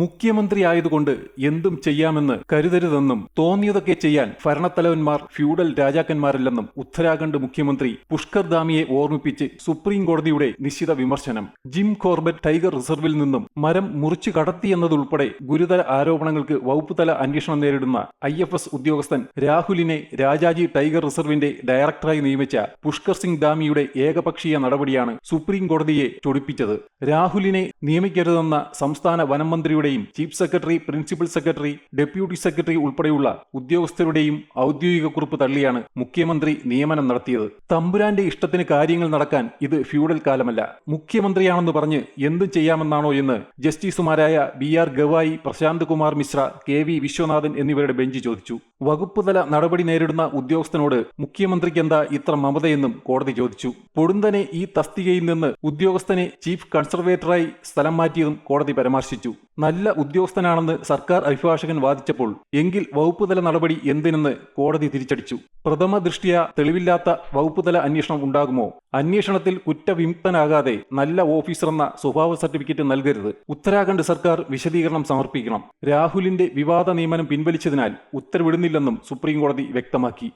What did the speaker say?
മുഖ്യമന്ത്രി ആയതുകൊണ്ട് എന്തും ചെയ്യാമെന്ന് കരുതരുതെന്നും തോന്നിയതൊക്കെ ചെയ്യാൻ ഭരണത്തലവന്മാർ ഫ്യൂഡൽ രാജാക്കന്മാരല്ലെന്നും ഉത്തരാഖണ്ഡ് മുഖ്യമന്ത്രി പുഷ്കർ ദാമിയെ ഓർമ്മിപ്പിച്ച് സുപ്രീം കോടതിയുടെ നിശ്ചിത വിമർശനം. ജിം കോർബറ്റ് ടൈഗർ റിസർവിൽ നിന്നും മരം മുറിച്ചു കടത്തിയെന്നതുൾപ്പെടെ ഗുരുതര ആരോപണങ്ങൾക്ക് വകുപ്പുതല അന്വേഷണം നേരിടുന്ന ഐ ഉദ്യോഗസ്ഥൻ രാഹുലിനെ രാജാജി ടൈഗർ റിസർവിന്റെ ഡയറക്ടറായി നിയമിച്ച പുഷ്കർ സിംഗ് ദാമിയുടെ ഏകപക്ഷീയ നടപടിയാണ് സുപ്രീം കോടതിയെ ചൊടിപ്പിച്ചത്. രാഹുലിനെ നിയമിക്കരുതെന്ന സംസ്ഥാന വനം മന്ത്രിയുടെയും chief secretary principal secretary deputy secretary ഉൾപ്പെടെയുള്ള ഉദ്യോഗസ്ഥരുടെയും ഔദ്യോഗിക കുറിപ്പ് തള്ളിയാണ് മുഖ്യമന്ത്രി നിയമനം നടത്തിയത്. തമ്പുരാന്റെ ഇഷ്ടത്തിന് കാര്യങ്ങൾ നടക്കാൻ ഇത് ഫ്യൂഡൽ കാലമല്ല. മുഖ്യമന്ത്രിയാണെന്ന് പറഞ്ഞ് എന്തും ചെയ്യാമെന്നാണോ എന്ന് ജസ്റ്റിസുമാരായ B R Gavai Prashant Kumar Mishra K V Viswanathan എന്നിവരുടെ ബെഞ്ച് ചോദിച്ചു. വകുപ്പുതല നടപടി നേരിടുന്ന ഉദ്യോഗസ്ഥനോട് മുഖ്യമന്ത്രിക്ക് എന്താ ഇത്ര മമതയെന്നും കോടതി ചോദിച്ചു. പൊടുന്തനെ ഈ തസ്തികയിൽ നിന്ന് ഉദ്യോഗസ്ഥനെ ചീഫ് കൺസർവേറ്ററായി സ്ഥലം മാറ്റിയതും കോടതി പരാമർശിച്ചു. നല്ല ഉദ്യോഗസ്ഥനാണെന്ന് സർക്കാർ അഭിഭാഷകൻ വാദിച്ചപ്പോൾ എങ്കിൽ വകുപ്പുതല നടപടി എന്തിനെന്ന് കോടതി തിരിച്ചടിച്ചു. പ്രഥമ ദൃഷ്ടിയ തെളിവില്ലാത്ത വകുപ്പുതല അന്വേഷണം ഉണ്ടാകുമോ? അന്വേഷണത്തിൽ കുറ്റവിമുക്തനാകാതെ നല്ല ഓഫീസർ എന്ന സ്വഭാവ സർട്ടിഫിക്കറ്റ് നൽകരുത്. ഉത്തരാഖണ്ഡ് സർക്കാർ വിശദീകരണം സമർപ്പിക്കണം. രാഹുലിന്റെ വിവാദ നിയമനം പിൻവലിച്ചതിനാൽ ഉത്തരവിടുന്നില്ലെന്നും സുപ്രീം കോടതി വ്യക്തമാക്കി.